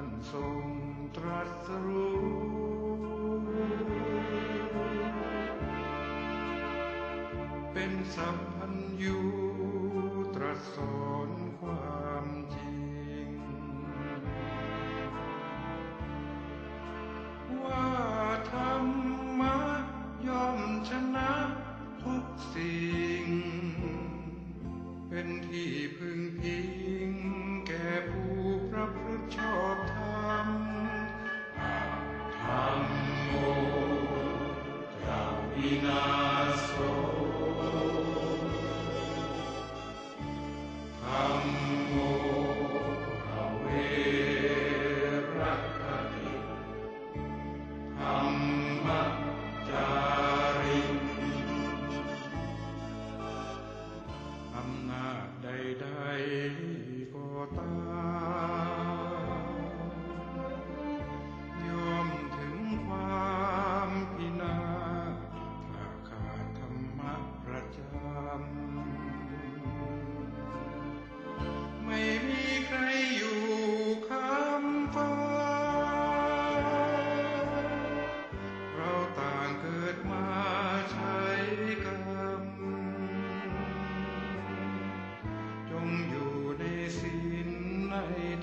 านทรงตรัสรู้ เป็นสัมพันธ์อยู่ตรัสสอนความจริง in us, O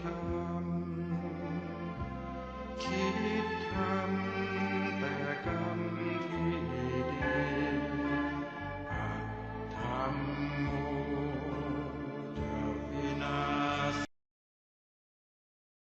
kittam kittam